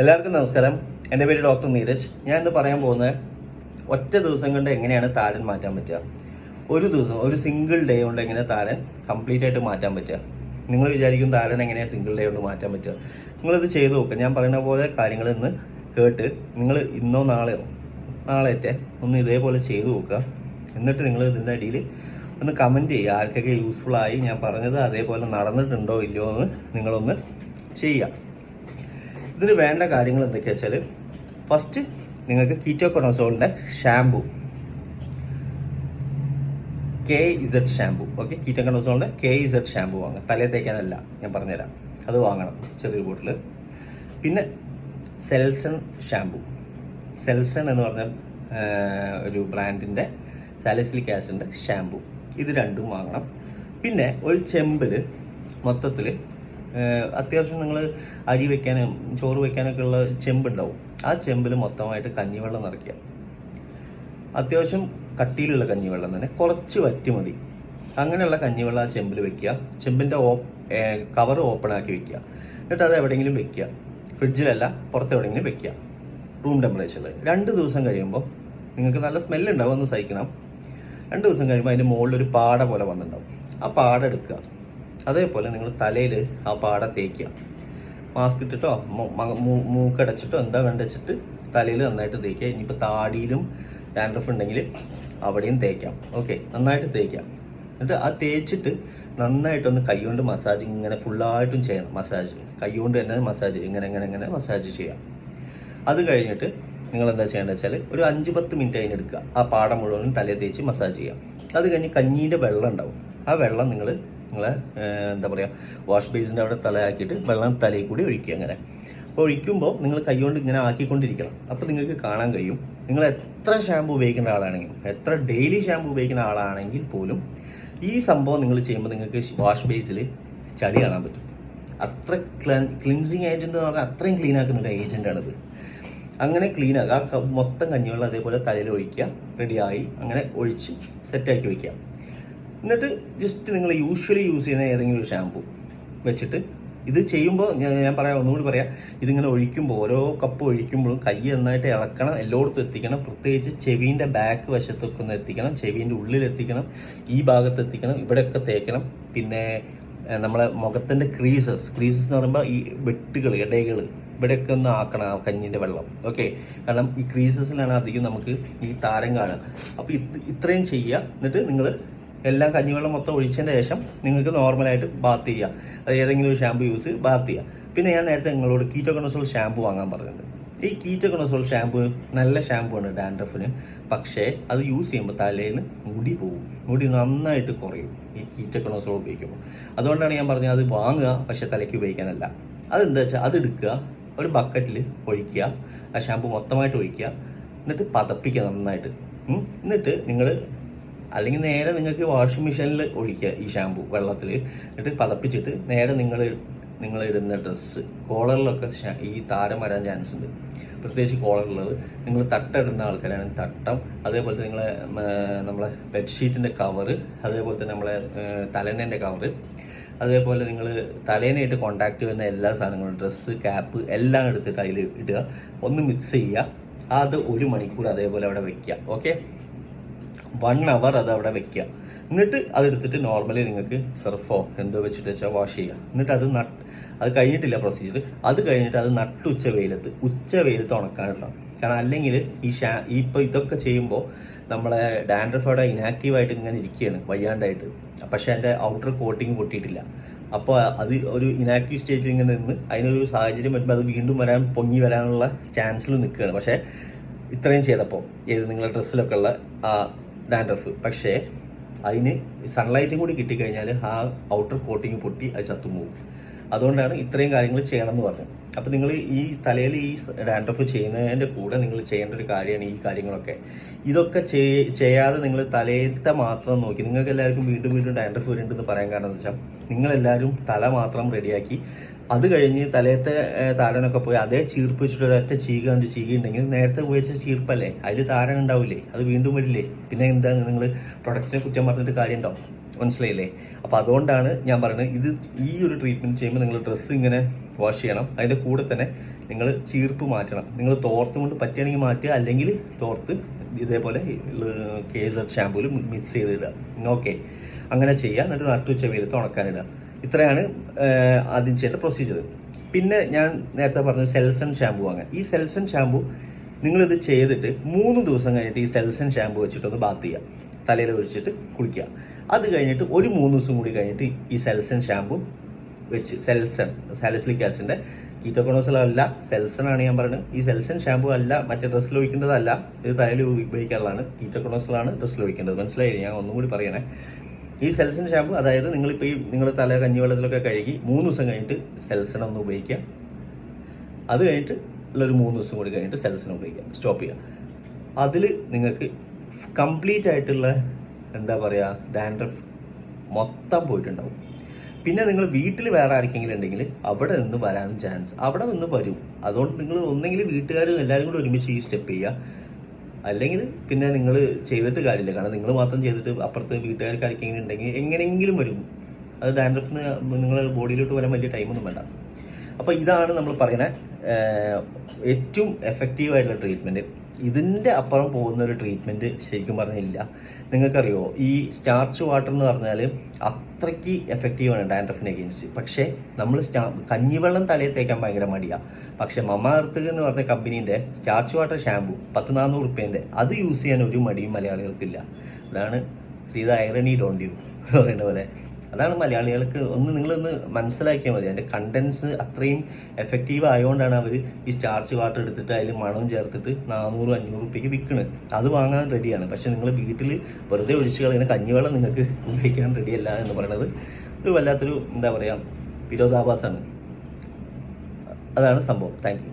എല്ലാവർക്കും നമസ്കാരം. എന്റെ പേര് ഡോക്ടർ നീരജ്. ഞാൻ ഇന്ന് പറയാൻ പോകുന്നത് ഒറ്റ ദിവസം കൊണ്ട് എങ്ങനെയാണ് താരൻ മാറ്റാൻ പറ്റുക? ഒരു ദിവസം ഒരു സിംഗിൾ ഡേ കൊണ്ട് എങ്ങനെ താരൻ കംപ്ലീറ്റ് ആയിട്ട് മാറ്റാൻ പറ്റുക? നിങ്ങൾ വിചാരിക്കും താരൻ എങ്ങനെയാണ് സിംഗിൾ ഡേ കൊണ്ട് മാറ്റാൻ പറ്റുക. നിങ്ങളിത് ചെയ്ത് നോക്കുക ഞാൻ പറയുന്ന പോലെ കാര്യങ്ങൾ ഇന്ന് കേട്ട് നിങ്ങൾ ഇന്നോ നാളെയോ നാളെത്തെ ഒന്ന് ഇതേപോലെ ചെയ്തു നോക്കുക. എന്നിട്ട് നിങ്ങൾ ഇതിന്റെ അടിയിൽ ഒന്ന് കമന്റ് ചെയ്യുക. ആർക്കൊക്കെ യൂസ്ഫുൾ ആയി ഞാൻ പറഞ്ഞത് അതേപോലെ നടന്നിട്ടുണ്ടോ ഇല്ലയോ എന്ന് നിങ്ങളൊന്ന് ചെയ്യുക. ഇതിന് വേണ്ട കാര്യങ്ങൾ എന്തൊക്കെയാ വെച്ചാൽ ഫസ്റ്റ് നിങ്ങൾക്ക് കീറ്റോകൊണസോളിന്റെ shampoo K Z shampoo okay കീറ്റോകൊണസോളിന്റെ K Z shampoo വാങ്ങാം തലയിൽ തേക്കാനല്ല ഞാൻ പറഞ്ഞുതരാം. അത് വാങ്ങണം ചെറിയൊരു ബോട്ടിൽ പിന്നെ സെൽസൺ ഷാമ്പു സെൽസൺ എന്ന് പറഞ്ഞ ഒരു ബ്രാൻഡിന്റെ സാലിസിലിക് ആസിഡിന്റെ ഷാമ്പു ഇത് രണ്ടും വാങ്ങണം. പിന്നെ ഒരു ചെമ്പിൽ മൊത്തത്തിൽ അത്യാവശ്യം നിങ്ങൾ അരി വെക്കാനും ചോറ് വെക്കാനൊക്കെ ഉള്ള ചെമ്പുണ്ടാവും. ആ ചെമ്പിൽ മൊത്തമായിട്ട് കഞ്ഞിവെള്ളം നിറയ്ക്കുക. അത്യാവശ്യം കട്ടിയിലുള്ള കഞ്ഞിവെള്ളം തന്നെ. കുറച്ച് വറ്റി മതി. അങ്ങനെയുള്ള കഞ്ഞിവെള്ളം ആ ചെമ്പിൽ വെക്കുക. ചെമ്പിന്റെ ഓ കവർ ഓപ്പൺ ആക്കി വെക്കുക. എന്നിട്ട് അത് എവിടെയെങ്കിലും വെക്കുക. ഫ്രിഡ്ജിലല്ല പുറത്ത് എവിടെയെങ്കിലും വെക്കുക. റൂം ടെമ്പറേച്ചറിൽ രണ്ട് ദിവസം കഴിയുമ്പോൾ നിങ്ങൾക്ക് നല്ല സ്മെല്ല് ഉണ്ടാവും ഒന്ന് സഹിക്കണം. രണ്ട് ദിവസം കഴിയുമ്പോൾ അതിന്റെ മുകളിൽ ഒരു പാട പോലെ വന്നിട്ടുണ്ടാവും. ആ പാട എടുക്കുക. അതേപോലെ നിങ്ങൾ തലയിൽ ആ പാട തേക്കുക. മാസ്ക് ഇട്ടിട്ടോ മൂക്കടച്ചിട്ടോ എന്താ വെച്ചിട്ട് തലയിൽ നന്നായിട്ട് തേക്കുക. ഇനിയിപ്പോൾ താടിയിലും ഡാൻഡ്രഫ് ഉണ്ടെങ്കിൽ അവിടെയും തേക്കാം. ഓക്കെ നന്നായിട്ട് തേക്കാം എന്നിട്ട് ആ തേച്ചിട്ട് നന്നായിട്ടൊന്ന് കൈകൊണ്ട് മസാജ് ഇങ്ങനെ ഫുള്ളായിട്ടും ചെയ്യണം. മസാജ് കൈകൊണ്ട് തന്നെ മസാജ് ഇങ്ങനെ ഇങ്ങനെ ഇങ്ങനെ മസാജ് ചെയ്യാം. അത് കഴിഞ്ഞിട്ട് നിങ്ങൾ എന്താ ചെയ്യേണ്ടത് വെച്ചാൽ ഒരു അഞ്ച് പത്ത് മിനിറ്റ് അതിനെടുക്കുക ആ പാടം മുഴുവനും തലയിൽ തേച്ച് മസാജ് ചെയ്യാം. അത് കഴിഞ്ഞ് കഞ്ഞീന്റെ വെള്ളം ഉണ്ടാവും. ആ വെള്ളം നിങ്ങൾ നിങ്ങളെ എന്താ പറയുക വാഷ് ബേസിന്റെ അവിടെ തലയാക്കിയിട്ട് വെള്ളം തലയിൽ കൂടി ഒഴിക്കുക അങ്ങനെ. അപ്പോൾ ഒഴിക്കുമ്പോൾ നിങ്ങൾ കൈകൊണ്ട് ഇങ്ങനെ ആക്കിക്കൊണ്ടിരിക്കണം. അപ്പോൾ നിങ്ങൾക്ക് കാണാൻ കഴിയും. നിങ്ങൾ എത്ര ഷാമ്പു ഉപയോഗിക്കുന്ന ആളാണെങ്കിലും എത്ര ഡെയിലി ഷാമ്പു ഉപയോഗിക്കുന്ന ആളാണെങ്കിൽ പോലും ഈ സംഭവം നിങ്ങൾ ചെയ്യുമ്പോൾ നിങ്ങൾക്ക് വാഷ് ബേസിൽ ചളി കാണാൻ പറ്റും. അത്ര ക്ലിൻസിങ് ഏജന്റ് എന്ന് പറഞ്ഞാൽ അത്രയും ക്ലീൻ ആക്കുന്ന ഒരു ഏജന്റാണിത് അങ്ങനെ ക്ലീൻ ആക്കുക. മൊത്തം കഞ്ഞിവെള്ളം അതേപോലെ തലയിൽ ഒഴിക്കുക. റെഡിയായി അങ്ങനെ ഒഴിച്ച് സെറ്റാക്കി വയ്ക്കുക എന്നിട്ട് ജസ്റ്റ് നിങ്ങൾ യൂഷ്വലി യൂസ് ചെയ്യുന്ന ഏതെങ്കിലും ഒരു ഷാമ്പു വെച്ചിട്ട് ഇത് ചെയ്യുമ്പോൾ ഞാൻ ഞാൻ പറയാം ഒന്നുകൂടി പറയാം. ഇതിങ്ങനെ ഒഴിക്കുമ്പോൾ ഓരോ കപ്പ് ഒഴിക്കുമ്പോഴും കൈ നന്നായിട്ട് ഇളക്കണം എല്ലായിടത്തും എത്തിക്കണം. പ്രത്യേകിച്ച് ചെവീന്റെ ബാക്ക് വശത്തൊക്കെ ഒന്ന് എത്തിക്കണം ചെവീന്റെ ഉള്ളിൽ എത്തിക്കണം ഈ ഭാഗത്ത് എത്തിക്കണം ഇവിടെയൊക്കെ തേക്കണം. പിന്നെ നമ്മളെ മുഖത്തിന്റെ ക്രീസസ് ക്രീസസ് എന്ന് പറയുമ്പോൾ ഈ വെട്ടുകൾ ഇടകൾ ഇവിടെയൊക്കെ ഒന്ന് ആക്കണം ആ കഞ്ഞിന്റെ വെള്ളം. ഓക്കെ കാരണം ഈ ക്രീസസിലാണ് അധികം നമുക്ക് ഈ താരം കാണുക. അപ്പോൾ ഇത് ഇത്രയും ചെയ്യുക. എന്നിട്ട് നിങ്ങൾ എല്ലാം കഞ്ഞിവെള്ളം മൊത്തം ഒഴിച്ചതിന് ശേഷം നിങ്ങൾക്ക് നോർമലായിട്ട് ബാത്ത് ചെയ്യുക അത് ഏതെങ്കിലും ഒരു ഷാമ്പു യൂസ് ബാത്ത് ചെയ്യുക പിന്നെ ഞാൻ നേരത്തെ നിങ്ങളോട് കീറ്റോകണസോൾ ഷാമ്പു വാങ്ങാൻ പറഞ്ഞിട്ടുണ്ട്. ഈ കീറ്റോകണസോൾ ഷാമ്പു നല്ല ഷാമ്പു ആണ് ഡാൻഡ്രഫിന് പക്ഷേ അത് യൂസ് ചെയ്യുമ്പോൾ തലയിൽ മുടി പോകും മുടി നന്നായിട്ട് കുറയും. ഈ കീറ്റോകണസോൾ ഉപയോഗിക്കുമ്പോൾ അതുകൊണ്ടാണ് ഞാൻ പറഞ്ഞത് അത് വാങ്ങുക പക്ഷേ തലയ്ക്ക് ഉപയോഗിക്കാനല്ല. അതെന്താ വെച്ചാൽ അത് എടുക്കുക ഒരു ബക്കറ്റിൽ ഒഴിക്കുക ആ ഷാമ്പു മൊത്തമായിട്ട് ഒഴിക്കുക എന്നിട്ട് പതപ്പിക്കുക നന്നായിട്ട്. എന്നിട്ട് നിങ്ങൾ അല്ലെങ്കിൽ നേരെ നിങ്ങൾക്ക് വാഷിംഗ് മെഷീനിൽ ഒഴിക്കുക ഈ ഷാമ്പു വെള്ളത്തിൽ എന്നിട്ട് പതപ്പിച്ചിട്ട് നേരെ നിങ്ങൾ നിങ്ങൾ ഇടുന്ന ഡ്രസ്സ് കോളറിലൊക്കെ ഈ താരം വരാൻ ചാൻസ് ഉണ്ട്. പ്രത്യേകിച്ച് കോളറുള്ളത് നിങ്ങൾ തട്ട ഇടുന്ന ആൾക്കാരാണെങ്കിൽ തട്ടം അതേപോലെ തന്നെ നിങ്ങളെ നമ്മളെ ബെഡ്ഷീറ്റിന്റെ കവറ് അതേപോലെ തന്നെ നമ്മളെ തലേനേന്റെ കവറ് അതേപോലെ നിങ്ങൾ തലേനായിട്ട് കോണ്ടാക്ട് വരുന്ന എല്ലാ സാധനങ്ങളും ഡ്രസ്സ് ക്യാപ്പ് എല്ലാം എടുത്തിട്ട് അതിൽ ഇടുക. ഒന്ന് മിക്സ് ചെയ്യുക. അത് ഒരു മണിക്കൂർ അതേപോലെ അവിടെ വെക്കുക. ഓക്കെ വൺ അവർ അത് അവിടെ വെക്കുക. എന്നിട്ട് അതെടുത്തിട്ട് നോർമലി നിങ്ങൾക്ക് സർഫോ എന്തോ വെച്ചിട്ട് വെച്ചാൽ വാഷ് ചെയ്യുക. എന്നിട്ട് അത് നട്ട് അത് കഴിഞ്ഞിട്ടില്ല പ്രൊസീജിയർ അത് കഴിഞ്ഞിട്ട് അത് നട്ടുച്ച വെയിലത്ത് ഉച്ച വെയിലത്ത് ഉണക്കാനിടണം കാരണം അല്ലെങ്കിൽ ഈ ഷാ ഇപ്പോൾ ഇതൊക്കെ ചെയ്യുമ്പോൾ നമ്മളെ ഡാൻഡ്രഫ് അവിടെ ഇനാക്റ്റീവായിട്ട് ഇങ്ങനെ ഇരിക്കുകയാണ് വയ്യാണ്ടായിട്ട്. പക്ഷേ അതിന്റെ ഔട്ടർ കോട്ടിങ് പൊട്ടിയിട്ടില്ല. അപ്പോൾ അത് ഒരു ഇനാക്റ്റീവ് സ്റ്റേജിൽ ഇങ്ങനെ നിന്ന് അതിനൊരു സാഹചര്യം വരുമ്പോൾ അത് വീണ്ടും വരാൻ പൊങ്ങി വരാനുള്ള ചാൻസിൽ നിൽക്കുകയാണ്. പക്ഷേ ഇത്രയും ചെയ്തപ്പോൾ ഏത് നിങ്ങളുടെ ഡ്രസ്സിലൊക്കെ ഉള്ള ആ ഡാൻഡ്രഫ് പക്ഷേ അതിന് സൺലൈറ്റും കൂടി കിട്ടിക്കഴിഞ്ഞാൽ ആ ഔട്ടർ കോട്ടിങ് പൊട്ടി അത് ചത്തുപോകും. അതുകൊണ്ടാണ് ഇത്രയും കാര്യങ്ങൾ ചെയ്യണം എന്ന് പറഞ്ഞത്. അപ്പോൾ നിങ്ങൾ ഈ തലയിൽ ഈ ഡാൻഡ്രഫ് ചെയ്യുന്നതിന്റെ കൂടെ നിങ്ങൾ ചെയ്യേണ്ട ഒരു കാര്യമാണ് ഈ കാര്യങ്ങളൊക്കെ. ഇതൊക്കെ ചെയ്- ചെയ്യാതെ നിങ്ങൾ തലയത്തെ മാത്രം നോക്കി. നിങ്ങൾക്ക് എല്ലാവർക്കും വീണ്ടും വീണ്ടും ഡാൻഡ്രഫ് വരുന്നുണ്ടെന്ന് പറയാൻ കാരണം എന്ന് വെച്ചാൽ നിങ്ങളെല്ലാവരും തല മാത്രം റെഡിയാക്കി. അത് കഴിഞ്ഞ് തലയത്തെ താരനൊക്കെ പോയി അതേ ചീർപ്പ് വെച്ചിട്ട് ഒരൊറ്റ ചീക കണ്ട് ചീകിയുണ്ടെങ്കിൽ നേരത്തെ ഉപയോഗിച്ച ചീർപ്പല്ലേ? അതിൽ താരൻ ഉണ്ടാവില്ലേ? അത് വീണ്ടും വരില്ലേ? പിന്നെ എന്താ നിങ്ങൾ പ്രൊഡക്റ്റിനെ കുറ്റം പറഞ്ഞിട്ട് കാര്യം ഉണ്ടാവും മനസ്സിലായില്ലേ? അപ്പോൾ അതുകൊണ്ടാണ് ഞാൻ പറയുന്നത് ഇത് ഈ ഒരു ട്രീറ്റ്മെന്റ് ചെയ്യുമ്പോൾ നിങ്ങൾ ഡ്രസ്സ് ഇങ്ങനെ വാഷ് ചെയ്യണം. അതിന്റെ കൂടെ തന്നെ നിങ്ങൾ ചീർപ്പ് മാറ്റണം. നിങ്ങൾ തോർത്ത് കൊണ്ട് പറ്റുകയാണെങ്കിൽ മാറ്റുക അല്ലെങ്കിൽ തോർത്ത് ഇതേപോലെ കേസർ ഷാമ്പൂവിൽ മിക്സ് ചെയ്തിടുക. ഓക്കെ അങ്ങനെ ചെയ്യുക. എന്നിട്ട് നട്ടുച്ച വെയിലത്ത് ഉണക്കാനിടുക. ഇത്രയാണ് ആദ്യം ചെയ്യേണ്ട പ്രൊസീജിയർ പിന്നെ ഞാൻ നേരത്തെ പറഞ്ഞ സെൽസൺ ഷാമ്പു വാങ്ങാൻ ഈ സെൽസൺ ഷാമ്പു നിങ്ങളിത് ചെയ്തിട്ട് മൂന്ന് ദിവസം കഴിഞ്ഞിട്ട് ഈ സെൽസൺ ഷാമ്പു വെച്ചിട്ടൊന്ന് ബാത്ത് ചെയ്യുക. തലയിൽ ഒഴിച്ചിട്ട് കുളിക്കുക. അത് കഴിഞ്ഞിട്ട് ഒരു മൂന്ന് ദിവസം കൂടി കഴിഞ്ഞിട്ട് ഈ സെൽസൺ ഷാമ്പു വെച്ച് സെൽസൺ സാലിസിലിക് ആസിഡിന്റെ കീറ്റോക്കോണോസിലല്ല സെൽസൺ ആണ് ഞാൻ പറയുന്നത്. ഈ സെൽസൺ ഷാമ്പു അല്ല മറ്റേ ഡ്രസ്സിൽ ഒഴിക്കേണ്ടതല്ല. ഇത് തലയിൽ ഉപയോഗിക്കാനുള്ളതാണ്. കീറ്റോക്കോണോസലാണ് ഡ്രസ്സിൽ ഒഴിക്കേണ്ടത്. മനസ്സിലായി ഞാൻ ഒന്നും കൂടി പറയണേ. ഈ സെൽസൺ ഷാമ്പു അതായത് നിങ്ങളിപ്പോൾ ഈ നിങ്ങളുടെ തല കഞ്ഞി വെള്ളത്തിലൊക്കെ കഴുകി മൂന്ന് ദിവസം കഴിഞ്ഞിട്ട് സെൽസൺ ഒന്ന് ഉപയോഗിക്കുക. അത് കഴിഞ്ഞിട്ട് ഉള്ളൊരു മൂന്ന് ദിവസം കൂടി കഴിഞ്ഞിട്ട് സെൽസൺ ഉപയോഗിക്കുക. സ്റ്റോപ്പ് ചെയ്യുക. അതിൽ നിങ്ങൾക്ക് കംപ്ലീറ്റ് ആയിട്ടുള്ള എന്താ പറയുക ഡാൻഡ്രഫ് മൊത്തം പോയിട്ടുണ്ടാവും. പിന്നെ നിങ്ങൾ വീട്ടിൽ വേറെ ആർക്കെങ്കിലും ഉണ്ടെങ്കിൽ അവിടെ നിന്ന് വരാനും ചാൻസ് അവിടെ നിന്ന് വരും. അതുകൊണ്ട് നിങ്ങൾ ഒന്നെങ്കിൽ വീട്ടുകാരും എല്ലാവരും കൂടി ഒരുമിച്ച് ഈ സ്റ്റെപ്പ് ചെയ്യുക. അല്ലെങ്കിൽ പിന്നെ നിങ്ങൾ ചെയ്തിട്ട് കാര്യമില്ല. കാരണം നിങ്ങൾ മാത്രം ചെയ്തിട്ട് അപ്പുറത്ത് വീട്ടുകാർക്ക് ആർക്കെങ്കിലും ഉണ്ടെങ്കിൽ എങ്ങനെയെങ്കിലും വരും. അത് ഡാൻഡ്രഫിന് നിങ്ങളുടെ ബോഡിയിലോട്ട് വരാൻ വലിയ ടൈമൊന്നും വേണ്ട. അപ്പോൾ ഇതാണ് നമ്മൾ പറയുന്ന ഏറ്റവും എഫക്റ്റീവ് ആയിട്ടുള്ള ട്രീറ്റ്മെന്റ് ഇതിന്റെ അപ്പുറം പോകുന്ന ഒരു ട്രീറ്റ്മെന്റ് ശരിക്കും പറഞ്ഞില്ല. നിങ്ങൾക്കറിയോ ഈ സ്റ്റാർച്ച് വാട്ടർ എന്ന് പറഞ്ഞാൽ അത്രയ്ക്ക് എഫക്റ്റീവാണ് ഡാൻഡ്രഫിന് അഗെയിൻസ്റ്റ് പക്ഷേ നമ്മൾ സ്റ്റാ കഞ്ഞിവെള്ളം തലയിൽ തേക്കാൻ ഭയങ്കര മടിയാണ് പക്ഷേ മമ എർത്ത് എന്ന് പറഞ്ഞ കമ്പനീന്റെ സ്റ്റാർച്ച് വാട്ടർ ഷാമ്പു പത്ത് നാനൂറ് റുപ്യേന്റെ അത് യൂസ് ചെയ്യാൻ ഒരു മടിയും മലയാളികൾക്കില്ല. അതാണ് സീത ഐറണി ഡോണ്ട് യു പറയുന്ന പോലെ. അതാണ് മലയാളികൾക്ക് ഒന്ന് നിങ്ങളൊന്ന് മനസ്സിലാക്കിയാൽ മതി. അതിന്റെ കണ്ടൻസ് അത്രയും എഫക്റ്റീവ് ആയതുകൊണ്ടാണ് അവർ ഈ സ്റ്റാർച്ച് വാട്ടർ എടുത്തിട്ട് അതിൽ മണവും ചേർത്തിട്ട് നാനൂറ് അഞ്ഞൂറ് റുപ്യക്ക് വിൽക്കുന്നത് അത് വാങ്ങാൻ റെഡിയാണ് പക്ഷെ നിങ്ങൾ വീട്ടിൽ വെറുതെ ഒഴിച്ച് കളയുന്ന കഞ്ഞിവെള്ളം നിങ്ങൾക്ക് ഉപയോഗിക്കാൻ റെഡിയല്ല എന്ന് പറയുന്നത് ഒരു വല്ലാത്തൊരു എന്താ പറയുക വിരോധാഭാസമാണ്. അതാണ് സംഭവം. താങ്ക്